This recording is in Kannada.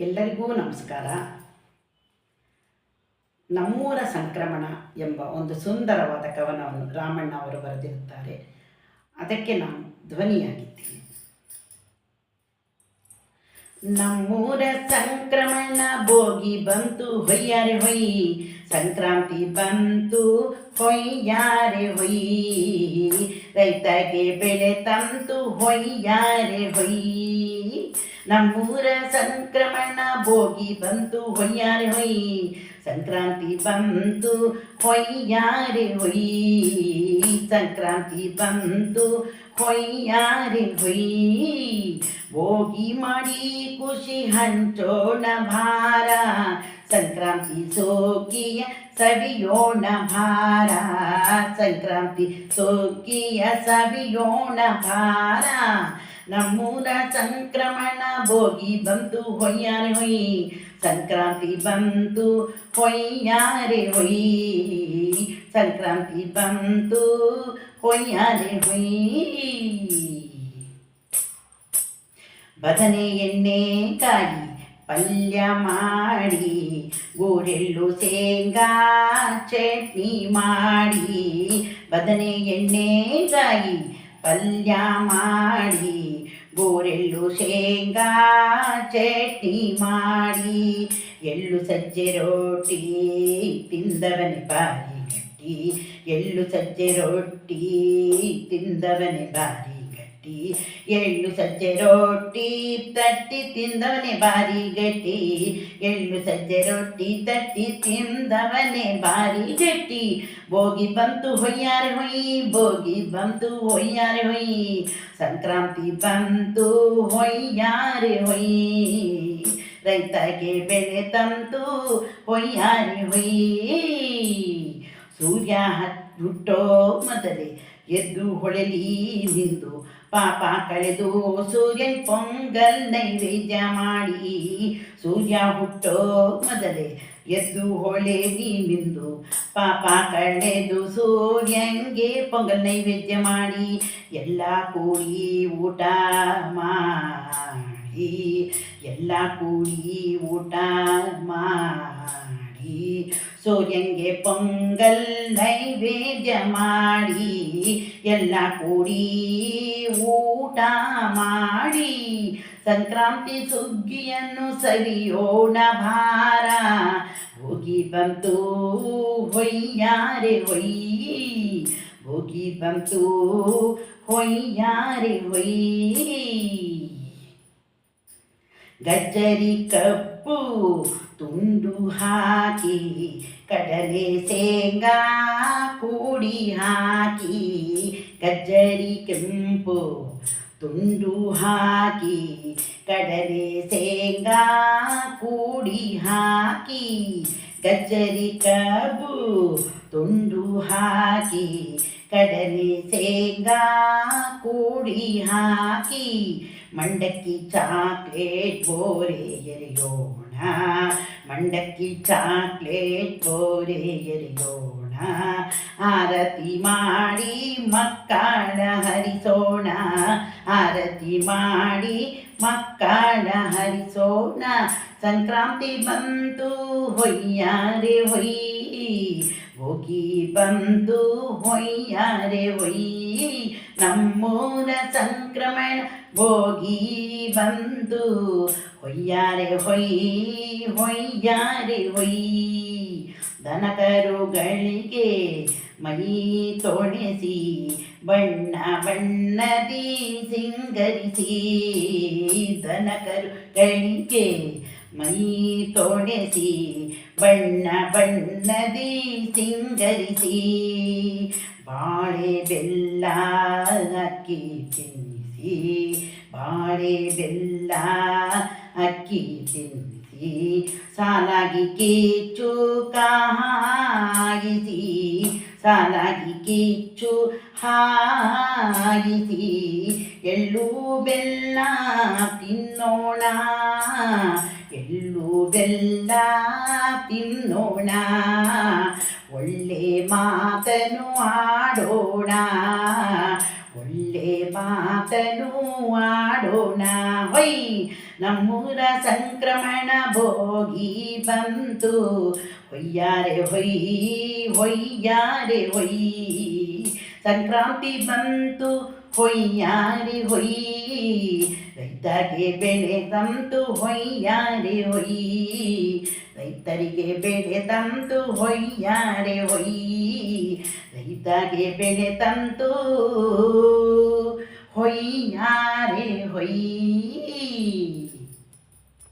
ಎಲ್ಲರಿಗೂ ನಮಸ್ಕಾರ. ನಮ್ಮೂರ ಸಂಕ್ರಮಣ ಎಂಬ ಒಂದು ಸುಂದರವಾದ ಕವನವನ್ನು ರಾಮಣ್ಣ ಅವರು ಬರೆದಿರುತ್ತಾರೆ. ಅದಕ್ಕೆ ನಾನು ಧ್ವನಿಯಾಗಿದ್ದೀನಿ. ನಮ್ಮೂರ ಸಂಕ್ರಮಣ ಭೋಗಿ ಬಂತು ಹೊಯ್ಯಾರೆ ಹೊಯ್, ಸಂಕ್ರಾಂತಿ ಬಂತು ಹೊಯ್ಯಾರೆ ಹೊಯ್. ರೈತಗೆ ಬೆಳೆ ತಂತು ಹೊಯ್ಯಾರೆ ಹೊಯ್. ನಮ್ಮೂರ ಸಂಕ್ರಮಣ ಭೋಗಿ ಬಂತು ಹೊಯ್ಯಾರೆ ಹೊಯ್ ಸಂಕ್ರಾಂತಿ ಬಂತು ಹೊಯ್ಯಾರೆ ಹೊಯ್ ಸಂಕ್ರಾಂತಿ ಬಂತು ಹೊಯ್ಯಾರೆ ಹೊಯ್ ಭೋಗಿ ಮಾಡಿ ಖುಷಿ ಹಂಚೋಣ ಭಾರ ಸಂಕ್ರಾಂತಿ ಸೋಕಿಯ ಸವಿಯೋಣ ಭಾರ ಸಂಕ್ರಾಂತಿ ಸೋಕಿಯ ಸವಿಯೋಣ ಭಾರ ನಮ್ಮೂರ ಸಂಕ್ರಮಣ ಭೋಗಿ ಬಂತು ಹೊಯ್ಯಾರೆ ಹೊಯ್, ಸಂಕ್ರಾಂತಿ ಬಂತು ಹೊಯ್ಯಾರೆ ಹೊಯ್, ಸಂಕ್ರಾಂತಿ ಬಂತು ಹೊಯ್ಯಾರೆ ಹೊಯ್. ಬದನೆ ಎಣ್ಣೆ ಕಾಯಿ ಪಲ್ಯ ಮಾಡಿ ಗೋಡೆಲ್ಲು ಶೇಂಗಾ ಚಟ್ನಿ ಮಾಡಿ, ಬದನೆ ಎಣ್ಣೆ ಕಾಯಿ ಪಲ್ಯ ಮಾಡಿ ಗೋರೆಳ್ಳು ಶೇಂಗಾ ಚಟ್ನಿ ಮಾಡಿ ಎಳ್ಳು ಸಜ್ಜೆ ರೊಟ್ಟಿ ತಿಂದವನೆ ಬಾರಿ ಗಟ್ಟಿ ಎಳ್ಳು ಸಜ್ಜೆ ರೊಟ್ಟಿ ತಿಂದವನೆ ಬಾರಿ ಗಟ್ಟಿ ಎಳ್ಳು ಸಜ್ಜೆ ರೊಟ್ಟಿ, ತಟ್ಟಿ ತಿಂದವನೇ ಬಾರಿ ಗಟ್ಟಿ. ಎಳ್ಳು ಸಜ್ಜೆ ರೊಟ್ಟಿ, ತಟ್ಟಿ ತಿಂದವನೇ ಬಾರಿ ಗಟ್ಟಿ. ಭೋಗಿ ಬಂತು ಹೊಯ್ಯಾರೆ ಹೊಯ್ ಬೋಗಿ ಬಂತು ಹೊಯ್ಯಾರೆ ಹೊಯ್. ಸಂಕ್ರಾಂತಿ ಬಂತು ಹೊಯ್ಯಾರೆ ಹೊಯ್. ರೈತಗೆ ಬೆಲೆ ತಂತು ಹೊಯ್ಯಾರೆ ಹೊಯ್. ಸೂರ್ಯ ಹುಟ್ಟೋ ಮೊದಲೇ ಎದ್ದು ಹೊಳೆಲಿ ನಿಂದು ಪಾಪ ಕಳೆದು ಸೂರ್ಯನ್ ಪೊಂಗಲ್ ನೈವೇದ್ಯ ಮಾಡಿ. ಸೂರ್ಯ ಹುಟ್ಟೋ ಮೊದಲೇ ಎದ್ದು ಹೊಳೆಲಿ ನಿಂದು ಪಾಪ ಕಳೆದು ಸೂರ್ಯಂಗೆ ಪೊಂಗಲ್ ನೈವೇದ್ಯ ಮಾಡಿ. ಎಲ್ಲ ಕೂಡಿ ಊಟ ಮಾಡಿ. ಎಲ್ಲ ಕೂಡಿ ಊಟ ಮಾಡಿ. ಸೂರ್ಯಂಗೆ ಪೊಂಗಲ್ ನೈವೇದ್ಯ ಮಾಡಿ. ಎಲ್ಲ ಕೂಡಿ ಊಟ ಮಾಡಿ. ಸಂಕ್ರಾಂತಿ ಸುಗ್ಗಿಯನ್ನು ಸರಿಯೋಣ ಭಾರ. ಹೋಗಿ ಬಂತು ಹೊಯ್ಯಾರೆ ಹೊಯ್ಯ ಹೋಗಿ ಬಂತು ಹೊಯ್ಯಾರೆ ಹೊಯ್ಯ ಗಜ್ಜರಿ ಕಪ್ಪು ತುಂಡು ಹಾಕಿ ಕಡಲೆ ಶೇಂಗಾ ಕೂಡಿ ಹಾಕಿ ಗಜ್ಜರಿ ಕೆಂಪು ತುಂಡು ಹಾಕಿ ಕಡಲೆ ಶೇಂಗಾ ಕೂಡಿ ಹಾಕಿ ಗಜ್ಜರಿ ಕಬ್ಬು ತುಂಡು ಹಾಕಿ ಕಡಲೆ ಶೇಂಗಾ ಕೂಡಿ ಹಾಕಿ ಮಂಡಕ್ಕಿ ಚಾಕ್ಲೇಟ್ ಬೋರೆ ಎರೆಯೋಣ ಮಂಡಕ್ಕಿ ಚಾಕ್ಲೇಟ್ ಬೋರೆ ಎರೆಯೋಣ ಆರತಿ ಮಾಡಿ ಮಕ್ಕಳ ಹರಿಸೋಣ ಆರತಿ ಮಾಡಿ ಮಕ್ಕಳ ಹರಿಸೋಣ ಸಂಕ್ರಾಂತಿ ಬಂತು ಹೊಯ್ಯಾರೆ ಹೊಯ್ ಹೋಗಿ ಬಂದು ಹೊಯ್ಯಾರೆ ಒಯ್ಯಿ ನಮ್ಮೂರ ಸಂಕ್ರಮಣ ಭೋಗಿ ಬಂದು ಹೊಯ್ಯಾರೆ ಹೊಯ್ಯಿ ಹೊಯ್ಯಾರೆ ಹೊಯ್ಯಿ ದನಕರುಗಳಿಗೆ ಮೈ ತೊಳೆಸಿ ಬಣ್ಣ ಬಣ್ಣದಿ ಸಿಂಗರಿಸಿ, ದನಕರುಗಳಿಗೆ ಮೈ ತೊಳೆಸಿ ಬಣ್ಣ ಬಣ್ಣದಿ ಸಿಂಗರಿಸಿ ಬಾಳೆ ಬೆಲ್ಲ ಅಕ್ಕಿ ತಿನ್ನಿಸಿ ಬಾಳೆ ಬೆಲ್ಲ ಅಕ್ಕಿ ತಿನ್ನಿಸಿ ಸಾಲಾಗಿ ಕಿಚ್ಚು ಕಾಯಿಸಿ ಸಾಲಾಗಿ ಕಿಚ್ಚು ಹಾಯಿಸಿ ಎಳ್ಳು ಬೆಲ್ಲ ತಿನ್ನೋಣ ಎಳ್ಳು ಬೆಲ್ಲ ತಿನ್ನೋಣ ಒಳ್ಳೆ ಮಾತನು ಆಡೋಣ ಒಳ್ಳೆ ಮಾತನು ಆಡೋಣ ಹೊಯ್ ನಮ್ಮೂರ ಸಂಕ್ರಮಣ ಭೋಗಿ ಬಂತು ಹೊಯ್ಯಾರೆ ಹೊಯ್ ಹೊಯ್ಯಾರೆ ಹೊಯ್ ಸಂಕ್ರಾಂತಿ ಬಂತು ಹೊಯ್ಯಾರೆ ಹೊಯ್ ರೈತಗೆ ಬೆಳೆ ತಂತು ಹೊಯ್ಯಾರೆ ಹೊಯ್ ರೈತರಿಗೆ ಬೆಳೆ ತಂತು ಹೊಯ್ಯಾರೆ ಹೊಯ್ ರೈತಗೆ ಬೆಳೆ ತಂತು ಹೊಯ್ಯಾರೆ ಹೊಯ್